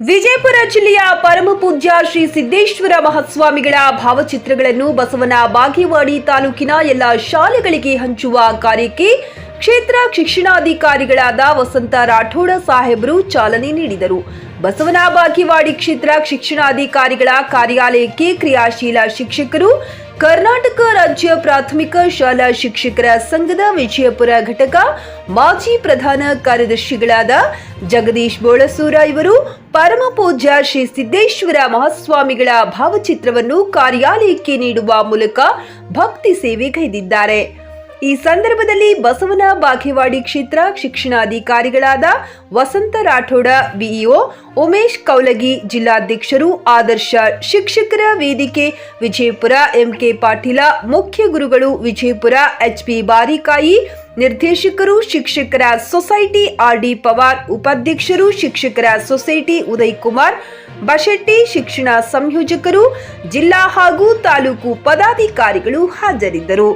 ವಿಜಯಪುರ ಜಿಲ್ಲೆಯ ಪರಮಪೂಜ್ಯ ಶ್ರೀ ಸಿದ್ದೇಶ್ವರ ಮಹಾಸ್ವಾಮಿಗಳ ಭಾವಚಿತ್ರಗಳನ್ನು ಬಸವನ ಬಾಗೇವಾಡಿ ತಾಲೂಕಿನ ಎಲ್ಲ ಶಾಲೆಗಳಿಗೆ ಹಂಚುವ ಕಾರ್ಯಕ್ಕೆ ಕ್ಷೇತ್ರ ಶಿಕ್ಷಣಾಧಿಕಾರಿಗಳಾದ ವಸಂತ ರಾಠೋಡ ಸಾಹೇಬರು ಚಾಲನೆ ನೀಡಿದರು. ಬಸವನ ಬಾಗೇವಾಡಿ ಕ್ಷೇತ್ರ ಶಿಕ್ಷಣಾಧಿಕಾರಿಗಳ ಕಾರ್ಯಾಲಯಕ್ಕೆ ಕ್ರಿಯಾಶೀಲ ಶಿಕ್ಷಕರು ಕರ್ನಾಟಕ ರಾಜ್ಯ ಪ್ರಾಥಮಿಕ ಶಾಲಾ ಶಿಕ್ಷಕರ ಸಂಘದ ವಿಜಯಪುರ ಘಟಕ ಮಾಜಿ ಪ್ರಧಾನ ಕಾರ್ಯದರ್ಶಿಗಳಾದ ಜಗದೀಶ್ ಬೋಳಸೂರ ಇವರು ಪರಮ ಪೂಜ್ಯ ಶ್ರೀ ಸಿದ್ದೇಶ್ವರ ಮಹಾಸ್ವಾಮಿಗಳ ಭಾವಚಿತ್ರವನ್ನು ಕಾರ್ಯಾಲಯಕ್ಕೆ ನೀಡುವ ಮೂಲಕ ಭಕ್ತಿ ಸೇವೆಗೈದಿದ್ದಾರೆ ಈ ಸಂದರ್ಭದಲ್ಲಿ ಬಸವನ ಬಾಗೇವಾಡಿ ಕ್ಷೇತ್ರ ಶಿಕ್ಷಣಾಧಿಕಾರಿಗಳಾದ ವಸಂತ ರಾಠೋಡ ಬಿಇಒ ಉಮೇಶ್ ಕೌಲಗಿ, ಜಿಲ್ಲಾಧ್ಯಕ್ಷರು, ಆದರ್ಶ ಶಿಕ್ಷಕರ ವೇದಿಕೆ, ವಿಜಯಪುರ ಎಂಕೆ ಪಾಟೀಲ, ಮುಖ್ಯ ಗುರುಗಳು ವಿಜಯಪುರ ಎಚ್ಪಿ ಬಾರಿಕಾಯಿ ನಿರ್ದೇಶಕರು ಶಿಕ್ಷಕರ ಸೊಸೈಟಿ ಆರ್ ಡಿ ಪವಾರ್ ಉಪಾಧ್ಯಕ್ಷರು ಶಿಕ್ಷಕರ ಸೊಸೈಟಿ ಉದಯ್ ಕುಮಾರ್ ಬಶೆಟ್ಟಿ ಶಿಕ್ಷಣ ಸಂಯೋಜಕರು ಜಿಲ್ಲಾ ಹಾಗೂ ತಾಲೂಕು ಪದಾಧಿಕಾರಿಗಳು ಹಾಜರಿದ್ದರು.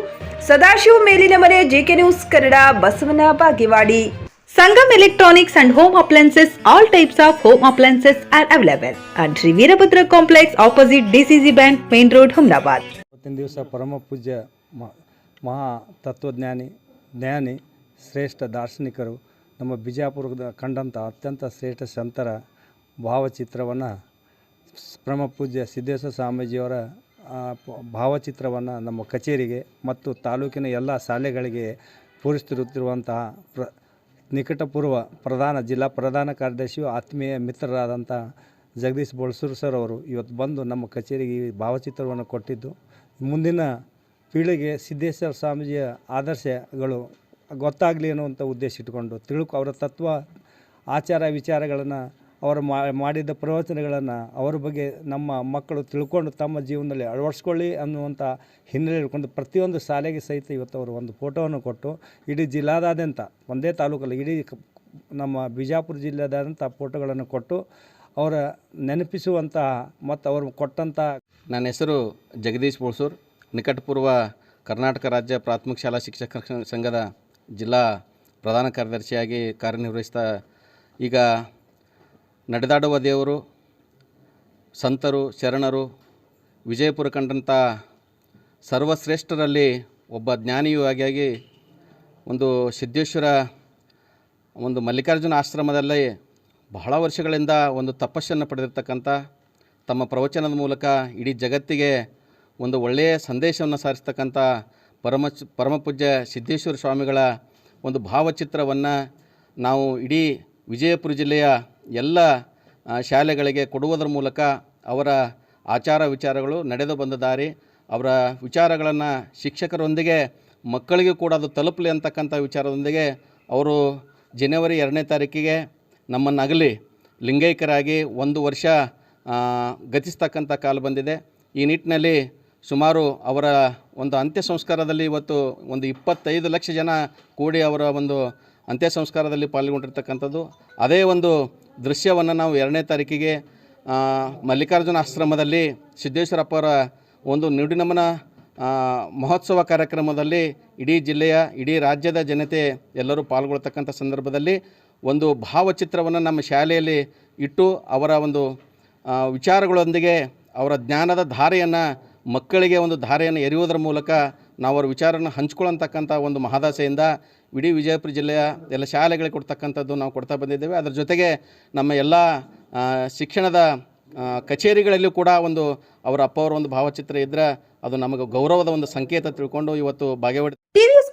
ಸದಾಶಿವ ಮೇಲಿನ ಮನೆ JK news Kannada Basavana Bagewadi. Sangam electronics and home Appliances, all types of home appliances are available at Sri complex Complex opposite DCC Bank, Main Road, Humnabad. ಇವತ್ತಿನ ದಿವಸ ಪರಮ ಪೂಜ್ಯ ಮಹಾ ತತ್ವಜ್ಞಾನಿ ಜ್ಞಾನಿ, ಶ್ರೇಷ್ಠ ದಾರ್ಶನಿಕರು ನಮ್ಮ ಬಿಜಾಪುರದ ಕಂಡಂಥ ಅತ್ಯಂತ ಶ್ರೇಷ್ಠ ಸಂತರ ಭಾವಚಿತ್ರವನ್ನು ಪ್ರಮ ಪೂಜ್ಯ ಸಿದ್ದೇಶ್ವರ ಸ್ವಾಮೀಜಿಯವರ ಭಾವಚಿತ್ರವನ್ನು ನಮ್ಮ ಕಚೇರಿಗೆ ಮತ್ತು ತಾಲೂಕಿನ ಎಲ್ಲ ಶಾಲೆಗಳಿಗೆ ಪೂರಿಸುತ್ತಿರುವಂತಹ ಪ್ರ, ನಿಕಟಪೂರ್ವ ಪ್ರಧಾನ, ಜಿಲ್ಲಾ ಪ್ರಧಾನ ಕಾರ್ಯದರ್ಶಿಯು ಆತ್ಮೀಯ ಮಿತ್ರರಾದಂಥ ಜಗದೀಶ್ ಬೋಳ್ಸೂರು ಸರ್ ಅವರು ಇವತ್ತು ಬಂದು ನಮ್ಮ ಕಚೇರಿಗೆ ಈ ಭಾವಚಿತ್ರವನ್ನು ಕೊಟ್ಟಿದ್ದು. ಮುಂದಿನ ಪೀಳಿಗೆ ಸಿದ್ದೇಶ್ವರ ಸ್ವಾಮೀಜಿಯ ಆದರ್ಶಗಳು ಗೊತ್ತಾಗಲಿ ಅನ್ನುವಂಥ ಉದ್ದೇಶ ಇಟ್ಕೊಂಡು ತಿಳ್ಕೊ ಅವರ ತತ್ವ, ಆಚಾರ ವಿಚಾರಗಳನ್ನು, ಅವರು ಮಾಡಿದ ಪ್ರವಚನಗಳನ್ನು ಅವರ ಬಗ್ಗೆ ನಮ್ಮ ಮಕ್ಕಳು ತಿಳ್ಕೊಂಡು ತಮ್ಮ ಜೀವನದಲ್ಲಿ ಅಳವಡಿಸ್ಕೊಳ್ಳಿ ಅನ್ನುವಂಥ ಹಿನ್ನೆಲೆ ಇಟ್ಕೊಂಡು ಪ್ರತಿಯೊಂದು ಶಾಲೆಗೆ ಸಹಿತ ಇವತ್ತು ಅವರು ಒಂದು ಫೋಟೋವನ್ನು ಕೊಟ್ಟು ಇಡೀ ಜಿಲ್ಲಾದಾದ್ಯಂತ, ಒಂದೇ ತಾಲೂಕಲ್ಲಿ ಇಡೀ ನಮ್ಮ ಬಿಜಾಪುರ ಜಿಲ್ಲೆದಾದಂಥ ಫೋಟೋಗಳನ್ನು ಕೊಟ್ಟು ಅವರ ನೆನಪಿಸುವಂತಹ ಮತ್ತು ಅವರು ಕೊಟ್ಟಂಥ ನನ್ನ ಹೆಸರು ಜಗದೀಶ್ ಬೋಳ್ಸೂರ್. ನಿಕಟಪೂರ್ವ ಕರ್ನಾಟಕ ರಾಜ್ಯ ಪ್ರಾಥಮಿಕ ಶಾಲಾ ಶಿಕ್ಷಕರ ಸಂಘ- ಸಂಘದ ಜಿಲ್ಲಾ ಪ್ರಧಾನ ಕಾರ್ಯದರ್ಶಿಯಾಗಿ ಕಾರ್ಯನಿರ್ವಹಿಸ್ತಾ ಈಗ ನಡೆದಾಡುವ ದೇವರು ಸಂತರು, ಶರಣರು, ವಿಜಯಪುರ ಕಂಡಂಥ ಸರ್ವಶ್ರೇಷ್ಠರಲ್ಲಿ ಒಬ್ಬ ಜ್ಞಾನಿಯು ಆಗಿಯಾಗಿ ಒಂದು ಸಿದ್ದೇಶ್ವರ, ಒಂದು ಮಲ್ಲಿಕಾರ್ಜುನ ಆಶ್ರಮದಲ್ಲಿ ಬಹಳ ವರ್ಷಗಳಿಂದ ಒಂದು ತಪಸ್ಸನ್ನು ಪಡೆದಿರ್ತಕ್ಕಂಥ ತಮ್ಮ ಪ್ರವಚನದ ಮೂಲಕ ಇಡೀ ಜಗತ್ತಿಗೆ ಒಂದು ಒಳ್ಳೆಯ ಸಂದೇಶವನ್ನು ಸಾರಿಸ್ತಕ್ಕಂಥ ಪರಮ ಪರಮಪೂಜ್ಯ ಸಿದ್ದೇಶ್ವರ ಸ್ವಾಮಿಗಳ ಒಂದು ಭಾವಚಿತ್ರವನ್ನು ನಾವು ಇಡೀ ವಿಜಯಪುರ ಜಿಲ್ಲೆಯ ಎಲ್ಲ ಶಾಲೆಗಳಿಗೆ ಕೊಡುವುದರ ಮೂಲಕ ಅವರ ಆಚಾರ ವಿಚಾರಗಳು ನಡೆದು ಬಂದ ದಾರಿ, ಅವರ ವಿಚಾರಗಳನ್ನು ಶಿಕ್ಷಕರೊಂದಿಗೆ, ಮಕ್ಕಳಿಗೆ ಕೂಡ ಅದು ತಲುಪಲಿ ಅಂತಕ್ಕಂಥ ವಿಚಾರದೊಂದಿಗೆ ಅವರು ಜನವರಿ ಎರಡನೇ ತಾರೀಕಿಗೆ ನಮ್ಮನ್ನು ಅಗಲಿ ಲಿಂಗೈಕ್ಯರಾಗಿ ಒಂದು ವರ್ಷ ಗತಿಸ್ತಕ್ಕಂಥ ಕಾಲ ಬಂದಿದೆ. ಈ ನಿಟ್ಟಿನಲ್ಲಿ ಸುಮಾರು ಅವರ ಒಂದು ಅಂತ್ಯ ಸಂಸ್ಕಾರದಲ್ಲಿ ಇವತ್ತು ಒಂದು ಇಪ್ಪತ್ತೈದು ಲಕ್ಷ ಜನ ಕೂಡಿ ಅವರ ಒಂದು ಅಂತ್ಯ ಸಂಸ್ಕಾರದಲ್ಲಿ ಪಾಲ್ಗೊಂಡಿರ್ತಕ್ಕಂಥದ್ದು. ಅದೇ ಒಂದು ದೃಶ್ಯವನ್ನು ನಾವು ಎರಡನೇ ತಾರೀಕಿಗೆ ಮಲ್ಲಿಕಾರ್ಜುನ ಆಶ್ರಮದಲ್ಲಿ ಸಿದ್ದೇಶ್ವರಪ್ಪರ ಒಂದು ನುಡಿನಮನ ಮಹೋತ್ಸವ ಕಾರ್ಯಕ್ರಮದಲ್ಲಿ ಇಡೀ ಜಿಲ್ಲೆಯ, ಇಡೀ ರಾಜ್ಯದ ಜನತೆ ಎಲ್ಲರೂ ಪಾಲ್ಗೊಳ್ತಕ್ಕಂಥ ಸಂದರ್ಭದಲ್ಲಿ ಒಂದು ಭಾವಚಿತ್ರವನ್ನು ನಮ್ಮ ಶಾಲೆಯಲ್ಲಿ ಇಟ್ಟು ಅವರ ಒಂದು ವಿಚಾರಗಳೊಂದಿಗೆ ಅವರ ಜ್ಞಾನದ ಧಾರೆಯನ್ನು ಮಕ್ಕಳಿಗೆ ಒಂದು ಧಾರೆಯನ್ನು ಎರೆಯುವುದರ ಮೂಲಕ ನಾವು ಅವರ ವಿಚಾರನ ಹಂಚ್ಕೊಳ್ಳಂತಕ್ಕಂಥ ಒಂದು ಮಹದಾಸೆಯಿಂದ ಇಡೀ ವಿಜಯಪುರ ಜಿಲ್ಲೆಯ ಎಲ್ಲ ಶಾಲೆಗಳಿಗೆ ಕೊಡ್ತಕ್ಕಂಥದ್ದು ನಾವು ಕೊಡ್ತಾ ಬಂದಿದ್ದೇವೆ. ಅದರ ಜೊತೆಗೆ ನಮ್ಮ ಎಲ್ಲ ಶಿಕ್ಷಣದ ಕಚೇರಿಗಳಲ್ಲಿ ಕೂಡ ಒಂದು ಅವರ ಅಪ್ಪ ಅವರ ಒಂದು ಭಾವಚಿತ್ರ ಇದ್ದರೆ ಅದು ನಮಗೆ ಗೌರವದ ಒಂದು ಸಂಕೇತ ತಿಳ್ಕೊಂಡು ಇವತ್ತು ಟಿವಿಎಸ್